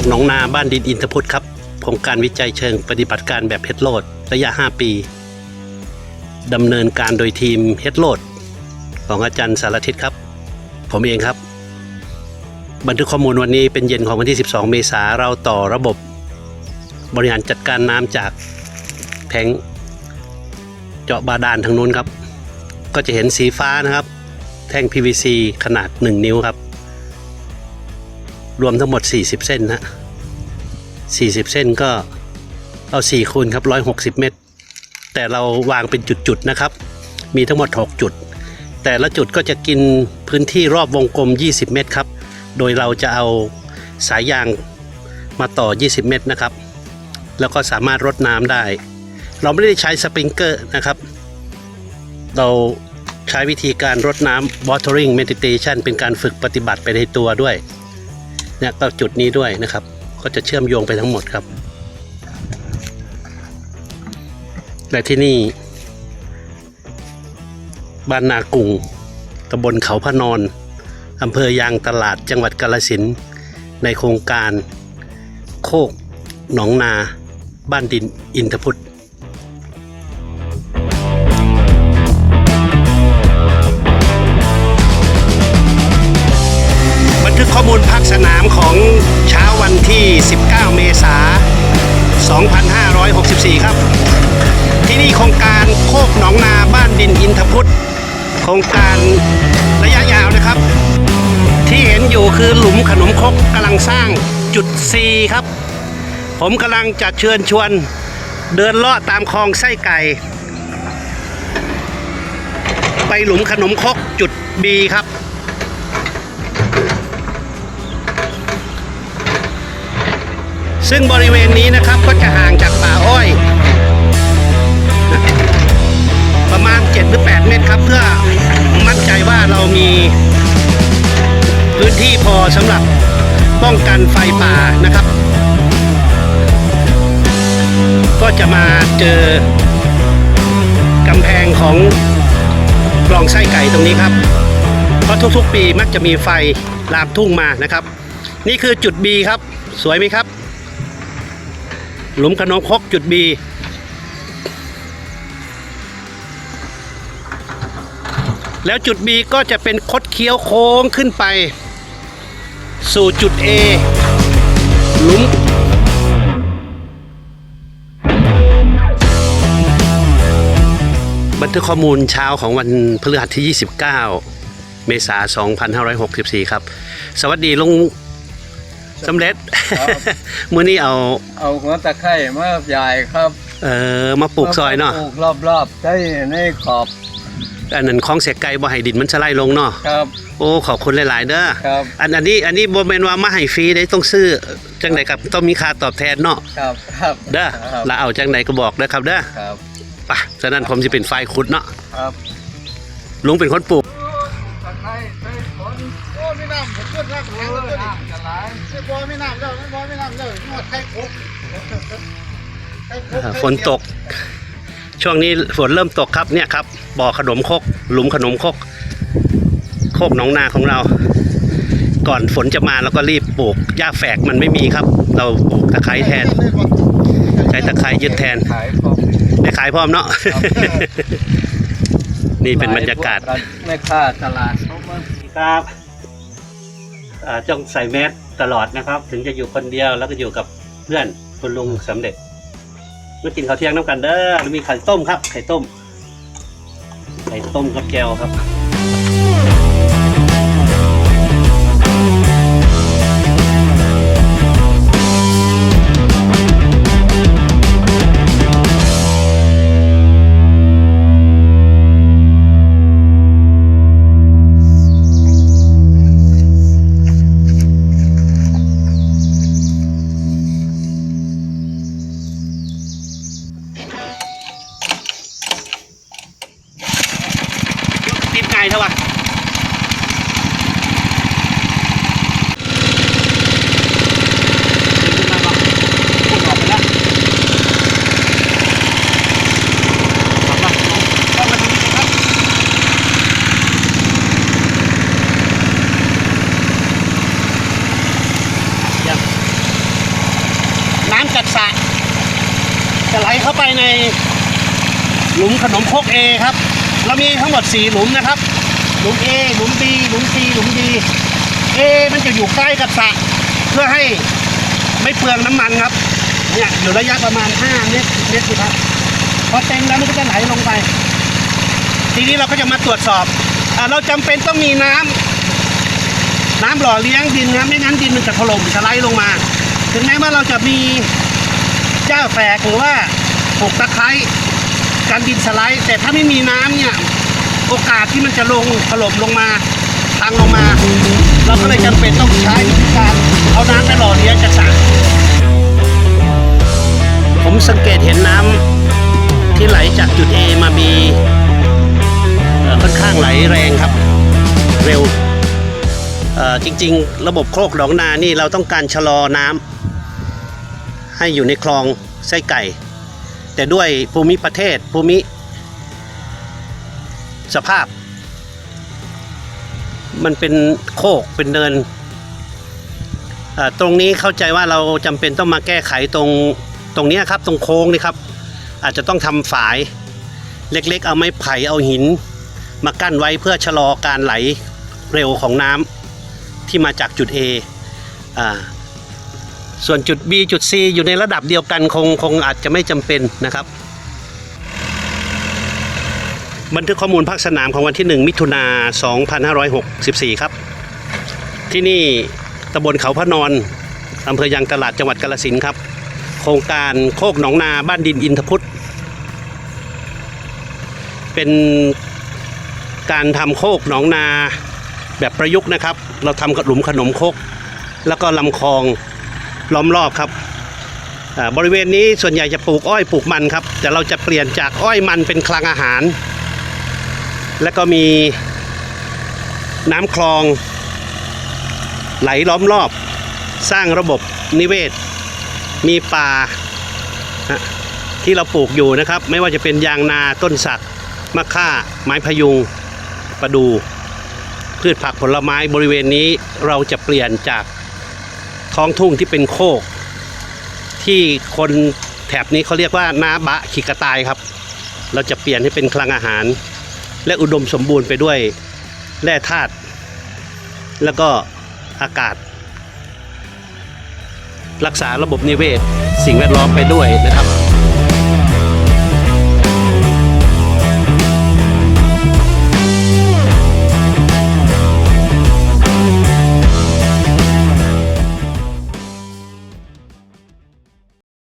กหนองนาบ้านดินอินทพุทธครับโครงการวิจัยเชิงปฏิบัติการแบบเฮดโลดระยะ 5 ปีดำเนินการโดยทีมเฮดโลดของอาจารย์สารทิศครับ ผมเองครับ บันทึกข้อมูลวันนี้เป็นเย็นของวันที่ 12 เมษาเราต่อระบบบริหารจัดการน้ำจากแทงเจาะบาดาลทางนู้นครับ ก็จะเห็นสีฟ้านะครับ แท่ง PVC ขนาด 1 นิ้วครับ รวมทั้งหมด 40 เส้นนะ40 เส้นก็เอา4คูณครับ 160 เมตร แต่เราวางเป็นจุดๆนะครับ มีทั้งหมด 6 จุด แต่ละจุดก็จะกินพื้นที่รอบวงกลม 20 เมตรครับ โดยเราจะเอาสายยางมาต่อ 20 เมตรนะครับ แล้วก็สามารถรดน้ำได้ เราไม่ได้ใช้สปริงเกอร์นะครับ เราใช้วิธีการรดน้ำ watering meditation เป็นการฝึกปฏิบัติไปในตัวด้วย เนี่ยก็จุดนี้ด้วยนะครับ ก็จะเชื่อมโยงไปทั้งหมดครับ และที่นี่ บ้านนากุงตำบลเขาพะนอนอำเภอยางตลาดจังหวัดกาลสินในโครงการโคกหนองนา บ้านดินอินทพุทธ 2564 ครับ ที่นี่โครงการโคกหนองนาบ้านดินอินทพุทธโครงการระยะยาวนะครับ ที่เห็นอยู่คือหลุมขนมครกกำลังสร้างจุด C ครับ ผมกำลังจะเชิญชวนเดินเลาะตามคลองไส้ไก่ ไปหลุมขนมครกจุด B ครับ ซึ่งบริเวณนี้นะครับก็จะห่างจากป่าอ้อย ประมาณ7หรือ8เมตรครับ เพื่อมั่นใจว่าเรามีพื้นที่พอสำหรับป้องกันไฟป่านะครับ ก็จะมาเจอกำแพงของกลองไส้ไก่ตรงนี้ครับ เพราะทุกๆ ปีมักจะมีไฟลามทุ่งมานะครับ นี่คือจุด B ครับ สวยไหมครับ หลุมขนมครกจุด B แล้วจุด B ก็จะเป็นคดเคี้ยวโค้งขึ้นไป สู่จุด A หลุมบันทึกข้อมูลเช้าของวันพฤหัสที่ 29 เมษายน 2564 ครับ สวัสดีลุง สำเร็จ ครับ มื้อนี้เอา เอาหัวตะไคร้มาใหญ่ครับเอ่อมาปลูกซอยเนาะปลูกรอบๆใช้ในขอบอันนั้นคลองเสียไก่บ่ให้ดินมันสไลด์ลงเนาะครับโอ้ขอบคุณหลาย ๆ เด้อครับอันอันนี้อันนี้บ่แม่นว่ามาให้ฟรีได้ต้องซื้อจังไดครับต้องมีค่าตอบแทนเนาะครับครับเด้อครับแล้วเอาจังไดก็บอกเด้อครับเด้อครับไปะฉะนั้นผมสิเป็นฝ่ายขุดเนาะครับ ลุงเป็นคนปลูก น้ำผมขึ้นน้ำแข็งเลยน้จะไหลไม่พอไม่น้ำแล้วไม่พอไม่น้ำแล้วหมดไข่ครบไข่ครบฝนตก ช่วงนี้ฝนเริ่มตกครับเนี่ยครับบ่อขนมคก หลุมขนมคก โคกหนองนาของเรา ก่อนฝนจะมาเราก็รีบปลูกหญ้าแฝกมันไม่มีครับ เราปลูกตะไคร้แทน ใช้ตะไคร้ยึดแทนได้ขายพร้อมเนาะนี่เป็นบรรยากาศแม่ค้าตลาดเขามาครับ อ่าต้องใส่แมสตลอดนะครับ ถึงจะอยู่คนเดียวแล้วก็อยู่กับเพื่อนคุณลุงสำเร็จมากินข้าวเที่ยงน้ำกันเด้อแล้วมีไข่ต้มครับ ไข่ต้ม ไข่ต้มกับแก้วครับ จะไหลเข้าไปในหลุมขนมคกเอครับ เรามีทั้งหมด 4 หลุมนะครับ หลุม A หลุม B หลุม C หลุม D A มันจะอยู่ใกล้กับสระเพื่อให้ไม่เปลืองน้ำมันครับ เนี่ยอยู่ระยะประมาณ 5 เมตรเมตรครับ พอเต็มแล้วมันก็จะไหลลงไป ทีนี้เราก็จะมาตรวจสอบอเราจำเป็นต้องมีน้ำน้ำหล่อเลี้ยงดินนะไม่งั้นดินมันจะถล่มสไลลงมา ถึงแม้ว่าเราจะมี หญ้าแฝกหรือว่าปลูกตะไคร้กันดินสไลด์ แต่ถ้าไม่มีน้ำเนี่ยโอกาสที่มันจะลงถล่มลงมาทางลงมา เราก็เลยจำเป็นต้องใช้วิธีการเอาน้ำไปหล่อเลี้ยงจากสระผมสังเกตเห็นน้ำที่ไหลจากจุด A มามีค่อนข้างไหลแรงครับ เร็วจริง ๆ ระบบโครกหนองนานี่เราต้องการชะลอน้ำ ให้อยู่ในคลองไส้ไก่ แต่ด้วยภูมิประเทศภูมิ สภาพ มันเป็นโคกเป็นเนิน ตรงนี้เข้าใจว่าเราจำเป็นต้องมาแก้ไขตรงตรงนี้ครับ ตรงโค้งนี่ครับ อาจจะต้องทำฝายเล็กๆ เอาไม้ไผ่เอาหิน มากั้นไว้เพื่อชะลอการไหลเร็วของน้ำที่มาจากจุด A อ่า ส่วนจุด B จุด C อยู่ในระดับเดียวกันคงคงอาจจะไม่จำเป็นนะครับ บันทึกข้อมูลภาคสนามของวันที่ 1 มิถุนา2564 ครับ ที่นี่ตำบลเขาพระนอนอำเภอยางตลาดจังหวัดกาฬสินครับ โครงการโคกหนองนาบ้านดินอินทพุทธเป็นการทำโคกหนองนาแบบประยุกต์นะครับ เราทำกับหลุมขนมโคก แล้วก็ลำคลอง ล้อมรอบครับอ่าบริเวณนี้ส่วนใหญ่จะปลูกอ้อยปลูกมันครับ แต่เราจะเปลี่ยนจากอ้อยมันเป็นคลังอาหาร แล้วก็มีน้ำคลอง ไหลล้อมรอบ สร้างระบบนิเวศ มีป่าที่เราปลูกอยู่นะครับ ไม่ว่าจะเป็นยางนาต้นสักมะค่า ไม้พยุงประดู พืชผักผลไม้บริเวณนี้เราจะเปลี่ยนจาก ท้องทุ่งที่เป็นโคก ที่คนแถบนี้เขาเรียกว่านาบะขีกระตายครับ เราจะเปลี่ยนให้เป็นคลังอาหาร และอุดมสมบูรณ์ไปด้วยแร่ธาตุแล้วก็อากาศ รักษาระบบนิเวศ สิ่งแวดล้อมไปด้วยนะครับ